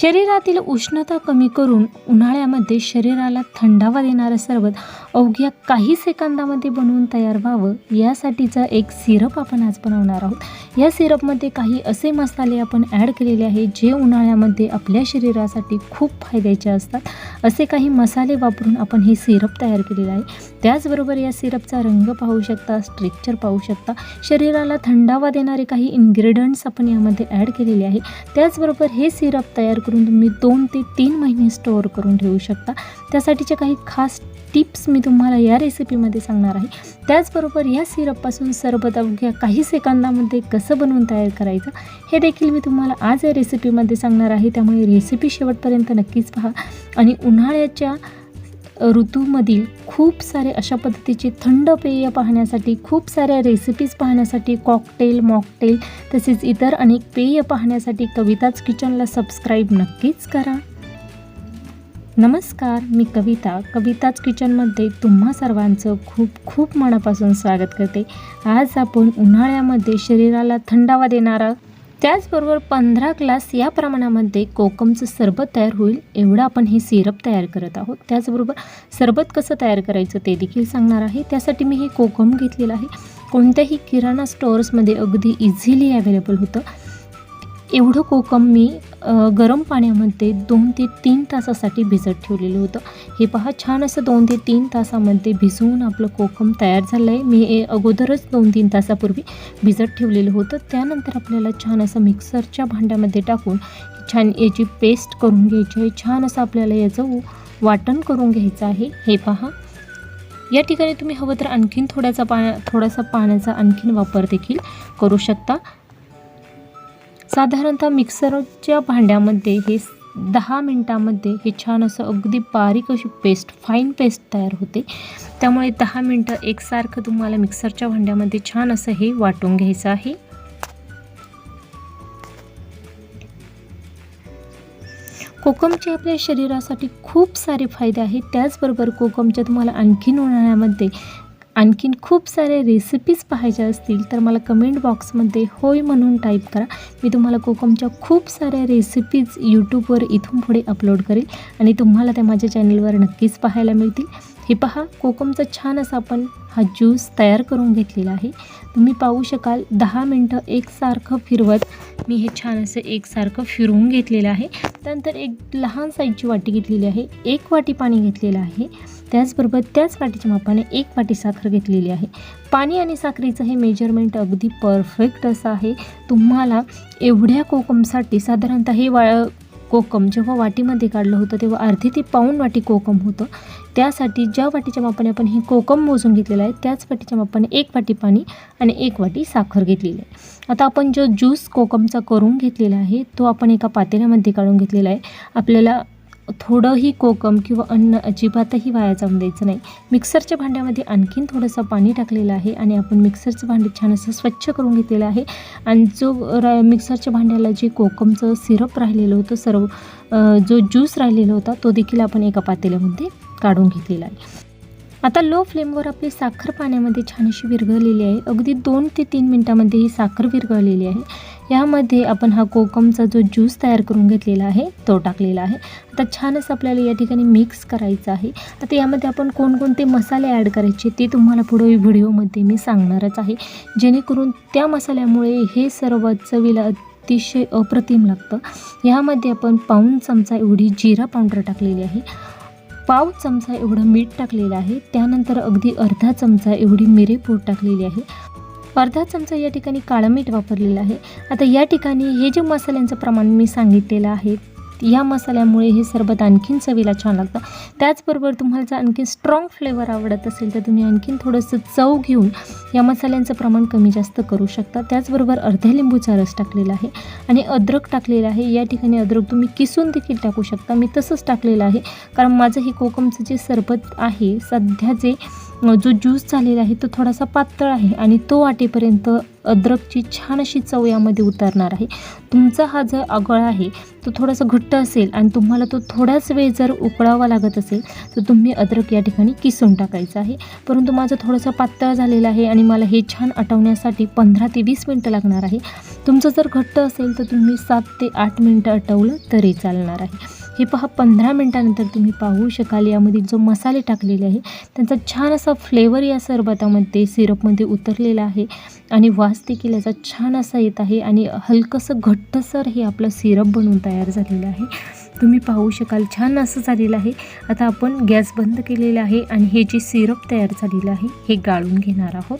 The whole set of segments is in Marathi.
शरीरातील उष्णता कमी करून उन्हाळ्यामध्ये शरीराला थंडावा देणारं सरबत अवघ्या काही सेकंदामध्ये बनवून तयार व्हावं यासाठीचा एक सिरप आपण आज बनवणार आहोत. या सिरपमध्ये काही असे मसाले आपण ॲड केलेले आहे जे उन्हाळ्यामध्ये आपल्या शरीरासाठी खूप फायद्याचे असतात. असे काही मसाले वापरून आपण हे सिरप तयार केलेलं आहे. त्याचबरोबर या सिरपचा रंग पाहू शकता स्ट्रेक्चर पाहू शकता. शरीराला थंडावा देणारे काही इन्ग्रेडियंट्स आपण यामध्ये ॲड केलेले आहे त्याचबरोबर हे सिरप तयार करून तुम्ही दोन ते तीन महिने स्टोअर करून ठेवू शकता. त्यासाठीचे काही खास टिप्स मी तुम्हाला या रेसिपीमध्ये सांगणार आहे. त्याचबरोबर या सिरपपासून सरबत अवघ्या काही सेकंदामध्ये कसं बनवून तयार करायचं हे देखील मी तुम्हाला आज या रेसिपीमध्ये सांगणार आहे. त्यामुळे रेसिपी शेवटपर्यंत नक्कीच पहा. आणि उन्हाळ्याच्या ऋतूमधील खूप सारे अशा पद्धतीचे थंड पेय पाहण्यासाठी खूप साऱ्या रेसिपीज पाहण्यासाठी कॉकटेल मॉकटेल तसेच इतर अनेक पेय पाहण्यासाठी कविताच किचनला सबस्क्राईब नक्कीच करा. नमस्कार मी कविता. कविताच किचनमध्ये तुम्हा सर्वांचं खूप खूप मनापासून स्वागत करते. आज आपण उन्हाळ्यामध्ये शरीराला थंडावा देणारा त्याचबरोबर पंधरा ग्लास या प्रमाणामध्ये कोकमचं सरबत तयार होईल एवढं आपण हे सिरप तयार करत आहोत. त्याचबरोबर सरबत कसं तयार करायचं ते देखील सांगणार आहे. त्यासाठी मी हे कोकम घेतलेलं आहे. कोणत्याही किराणा स्टोअर्समध्ये अगदी इझिली अवेलेबल होतं. एवढं कोकम मी गरम पाण्यामध्ये दोन ते तीन तासासाठी भिजत ठेवलेलं होतं. हे पहा छान असं दोन ते तीन तासामध्ये भिजवून आपलं कोकम तयार झालं आहे मी हे अगोदरच दोन तीन तासापूर्वी भिजत ठेवलेलं होतं. त्यानंतर आपल्याला छान असं मिक्सरच्या भांड्यामध्ये टाकून छान याची पेस्ट करून घ्यायची आहे. छान असं आपल्याला याचं वाटण करून घ्यायचं आहे. हे पहा. या ठिकाणी तुम्ही हवं तर आणखीन थोड्याचा पा थोडासा पाण्याचा आणखीन वापर देखील करू शकता. साधारणतः मिक्सरच्या भांड्यामध्ये हे दहा मिनटामध्ये हे छान असं अगदी बारीक अशी पेस्ट फाईन पेस्ट तयार होते. त्यामुळे दहा मिनटं एकसारखं तुम्हाला मिक्सरच्या भांड्यामध्ये छान असं हे वाटून घ्यायचं आहे. कोकमचे आपल्या शरीरासाठी खूप सारे फायदे आहेत. त्याचबरोबर कोकमच्या तुम्हाला आणखीन उन्हाळ्यामध्ये आणखीन खूप साऱ्या रेसिपीज पाहायच्या असतील तर मला कमेंट बॉक्समध्ये होय म्हणून टाईप करा. मी तुम्हाला कोकमच्या खूप साऱ्या रेसिपीज यूट्यूबवर इथून पुढे अपलोड करेल आणि तुम्हाला त्या माझ्या चॅनलवर नक्कीच पाहायला मिळतील. हे पहा कोकमचा छान असा आपण हा ज्यूस तयार करून घेतलेला आहे. तुम्ही पाहू शकाल दहा मिनटं एकसारखं फिरवत मी हे छान असं एकसारखं फिरवून घेतलेलं आहे. त्यानंतर एक लहान साईजची वाटी घेतलेली आहे. एक वाटी पाणी घेतलेलं आहे. त्याचबरोबर त्याच वाटीच्या मापाने एक वाटी साखर घेतलेली आहे. पाणी आणि साखरेचं हे मेजरमेंट अगदी परफेक्ट असं आहे. तुम्हाला एवढ्या कोकमसाठी साधारणतः हे वा कोकम जेव्हा वाटीमध्ये काढलं होतं तेव्हा अर्धी ते पाऊण वाटी कोकम होतं. त्यासाठी ज्या वाटीच्या मापाने आपण हे कोकम मोजून घेतलेलं आहे त्याच वाटीच्या मापाने एक वाटी पाणी आणि एक वाटी साखर घेतलेली आहे. आता आपण जो ज्यूस कोकमचा करून घेतलेला आहे तो आपण एका पातेल्यामध्ये काढून घेतलेला आहे. आपल्याला थोडंही कोकम किंवा अन्न अजिबातही वाया जाऊन द्यायचं नाही. मिक्सरच्या भांड्यामध्ये आणखीन थोडंसं पाणी टाकलेलं आहे आणि आपण मिक्सरचं भांडे छान असं स्वच्छ करून घेतलेलं आहे. आणि जो र मिक्सरच्या भांड्याला जे कोकमचं सिरप राहिलेलं होतं सर्व जो ज्यूस राहिलेला होता तो देखील आपण एका पातेल्यामध्ये काढून घेतलेला आहे. आता लो फ्लेमवर आपली साखर पाण्यामध्ये छान अशी विरघळलेली आहे. अगदी दोन ते तीन मिनटामध्ये ही साखर विरघळलेली आहे. यामध्ये आपण हा कोकमचा जो ज्यूस तयार करून घेतलेला आहे तो टाकलेला आहे. आता छान असं आपल्याला या ठिकाणी मिक्स करायचं आहे. आता यामध्ये आपण कोणकोणते मसाले ॲड करायचे ते तुम्हाला पुढे व्हिडिओमध्ये मी सांगणारच आहे. जेणेकरून त्या मसाल्यामुळे हे सर्व चवीला अतिशय अप्रतिम लागतं. यामध्ये आपण पाऊण चमचा एवढी जिरा पावडर टाकलेली आहे. पाव चमचा एवढं मीठ टाकलेलं आहे. त्यानंतर अगदी अर्धा चमचा एवढी मिरेपूड टाकलेली आहे. अर्धा चमचा या ठिकाणी काळं मीठ वापरलेलं आहे. आता या ठिकाणी हे जे मसाल्यांचं प्रमाण मी सांगितलेलं आहे या मसाल्यामुळे हे सरबत आणखीन चवीला छान लागतं. त्याचबरोबर तुम्हाला जर आणखी स्ट्रॉंग फ्लेवर आवडत असेल तर तुम्ही आणखीन थोडंसं चव घेऊन या मसाल्यांचं प्रमाण कमी जास्त करू शकता. त्याचबरोबर अर्ध्या लिंबूचा रस टाकलेला आहे आणि अद्रक टाकलेला आहे. या ठिकाणी अद्रक तुम्ही किसून देखील टाकू शकता. मी तसंच टाकलेलं आहे कारण माझं हे कोकमचं जे सरबत आहे सध्या जे जो ज्यूस झालेला आहे तो थोडासा पातळ आहे आणि तो वाटेपर्यंत अद्रकची छान अशी चव यामध्ये उतरणार आहे. तुमचा हा जो आगळ आहे तो थोडासा घट्ट असेल आणि तुम्हाला तो थोडाच वेळ जर उकळावा लागत असेल तर तुम्ही अद्रक या ठिकाणी किसून टाकायचं आहे. परंतु माझं थोडंसं पातळ झालेलं आहे आणि मला हे छान आटवण्यासाठी पंधरा ते वीस मिनटं लागणार आहे. तुमचं जर घट्ट असेल तर तुम्ही सात ते आठ मिनटं आटवलं तरी चालणार आहे. हे पहा पंधरा मिनटानंतर तुम्ही पाहू शकाल यामधील जो मसाले टाकलेले आहे त्यांचा छान असा फ्लेवर या सरबतामध्ये सिरपमध्ये उतरलेला आहे आणि वास देखील याचा छान असा येत आहे आणि हलकंसं घट्टसर हे आपलं सिरप बनवून तयार झालेलं आहे. तुम्ही पाहू शकाल छान असं झालेलं आहे. आता आपण गॅस बंद केलेला आहे आणि हे जे सिरप तयार झालेलं आहे हे गाळून घेणार आहोत.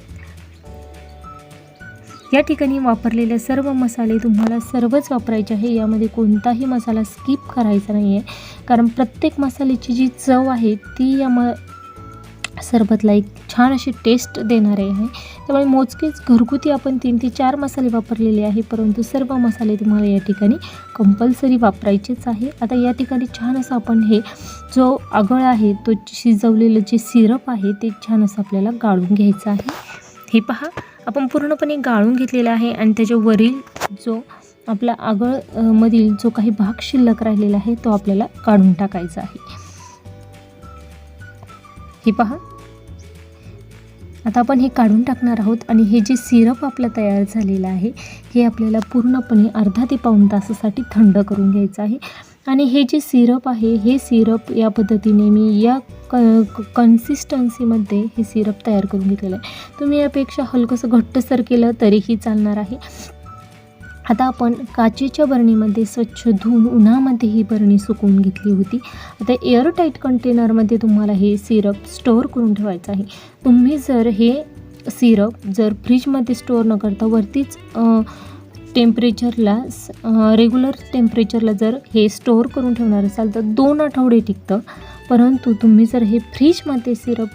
या ठिकाणी वापरलेले सर्व मसाले तुम्हाला सर्वच वापरायचे आहे. यामध्ये कोणताही मसाला स्किप करायचा नाही आहे कारण प्रत्येक मसाल्याची जी चव आहे ती या म सरबतला एक छान अशी टेस्ट देणारे आहे. त्यामुळे मोजकेच घरगुती आपण तीन ते चार मसाले वापरलेले आहे. परंतु सर्व मसाले तुम्हाला या ठिकाणी कंपल्सरी वापरायचेच आहे. आता या ठिकाणी छान असं आपण हे जो आगळ आहे तो शिजवलेलं जे सिरप आहे ते छान असं आपल्याला गाळून घ्यायचं आहे. हे पहा. आपण पूर्णपणे गाळून घेतलेला आहे आणि त्याच्यावरील जो आपला आगळ मधील जो काही भाग शिल्लक राहिलेला आहे तो आपल्याला काढून टाकायचा आहे. हे पहा. आता आपण हे काढून टाकणार आहोत आणि हे जे सिरप आपलं तयार झालेलं आहे हे आपल्याला पूर्णपणे अर्धा ते पाऊण तासासाठी थंड करून घ्यायचं आहे. आणि हे जे सिरप आहे हे सिरप या पद्धतीने मी या क कन्सिस्टन्सीमध्ये हे सिरप तयार करून घेतलेलं आहे. तुम्ही यापेक्षा हलकंसं घट्टसर केलं तरीही चालणार आहे. आता आपण काचेच्या बरणीमध्ये स्वच्छ धुवून उन्हामध्ये ही बरणी सुकवून घेतली होती. आता एअरटाईट कंटेनरमध्ये तुम्हाला हे सिरप स्टोअर करून ठेवायचं आहे. तुम्ही जर हे सिरप जर फ्रीजमध्ये स्टोअर न करता वरतीच टेम्परेचरला रेग्युलर टेम्परेचरला जर हे स्टोअर करून ठेवणार असाल तर दोन आठवडे टिकतं. परंतु तुम्ही जर हे फ्रीजमध्ये सिरप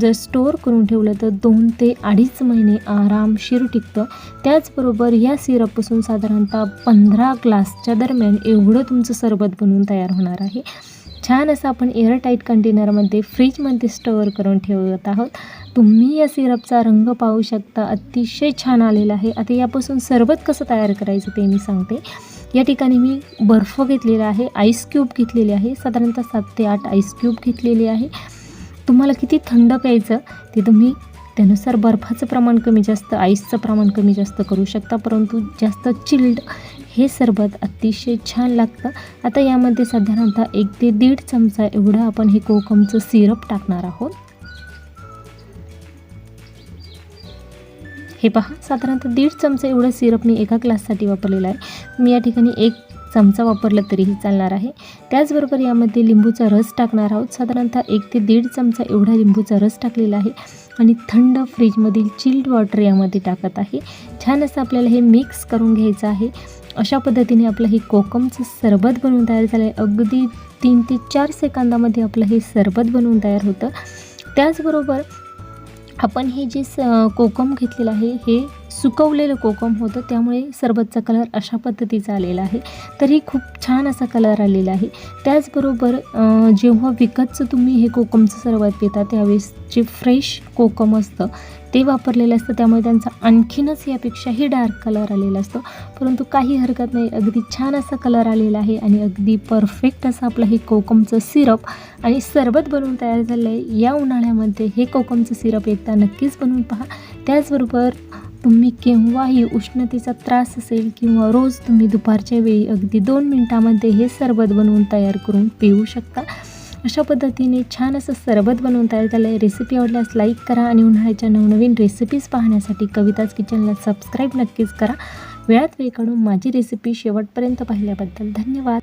जर स्टोअर करून ठेवलं तर दोन ते अडीच महिने आरामशीर टिकतं. त्याचबरोबर या सिरपपासून साधारणतः पंधरा ग्लासच्या दरम्यान एवढं तुमचं सरबत बनवून तयार होणार आहे. छान असं आपण एअरटाईट कंटेनरमध्ये फ्रीजमध्ये स्टोअर करून ठेवत आहोत. तुम्ही या सिरपचा रंग पाहू शकता. अतिशय छान आलेला आहे. आता यापासून सरबत कसं तयार करायचं ते मी सांगते. या ठिकाणी मी बर्फ घेतलेला आहे आईस क्यूब घेतलेले आहे. साधारणतः सात ते आठ आईस क्यूब घेतलेले आहे. तुम्हाला किती थंड प्यायचं ते तुम्ही त्यानुसार बर्फाचं प्रमाण कमी जास्त आईसचं प्रमाण कमी जास्त करू शकता परंतु जास्त चिल्ड हे सरबत अतिशय छान लागतं. आता यामध्ये साधारणतः एक ते दीड चमचा एवढं आपण हे कोकमचं सिरप टाकणार आहोत. हे पहा साधारणतः दीड चमचा एवढं सिरप मी एका ग्लाससाठी वापरलेलं आहे. मी या ठिकाणी एक चमचा वापरला तरीही चालणार आहे. त्याचबरोबर यामध्ये लिंबूचा रस टाकणार आहोत. साधारणतः एक ते दीड चमचा एवढा लिंबूचा रस टाकलेला आहे आणि थंड फ्रीजमधील चिल्ड वॉटर यामध्ये टाकत आहे. छान असं आपल्याला हे मिक्स करून घ्यायचं आहे. अशा पद्धतीने आपलं हे कोकमचं सरबत बनवून तयार झालं आहे अगदी तीन ते चार सेकंदामध्ये आपलं हे सरबत बनवून तयार होतं. त्याचबरोबर आपण हे जे स कोकम घेतलेलं आहे हे सुकवलेलं कोकम होतं. त्यामुळे सरबतचा कलर अशा पद्धतीचा आलेला आहे. तरी खूप छान असा कलर आलेला आहे. त्याचबरोबर जेव्हा विकतचं तुम्ही हे कोकमचं सरबत पिता त्यावेळेस जे फ्रेश कोकम असतं ते वापरलेलं असतं. त्यामुळे त्यांचा आणखीनच यापेक्षाही डार्क कलर आलेला असतो. परंतु काही हरकत नाही. अगदी छान असा कलर आलेला आहे आणि अगदी परफेक्ट असं आपलं हे कोकमचं सिरप आणि सरबत बनवून तयार झालं आहे या उन्हाळ्यामध्ये हे कोकमचं सिरप एकदा नक्कीच बनवून पहा. त्याचबरोबर तुम्ही केव्हाही उष्णतेचा त्रास असेल किंवा रोज तुम्ही दुपारच्या वेळी अगदी दोन मिनटामध्ये हे सरबत बनवून तयार करून पिऊ शकता. अशा पद्धतीने छान असं सरबत बनवून तयार झालं आहे. रेसिपी आवडल्यास लाईक करा आणि उन्हाळ्याच्या नवनवीन रेसिपीज पाहण्यासाठी कविताज किचनला सबस्क्राईब नक्कीच करा. वेळात वेळ काढून माझी रेसिपी शेवटपर्यंत पाहिल्याबद्दल धन्यवाद.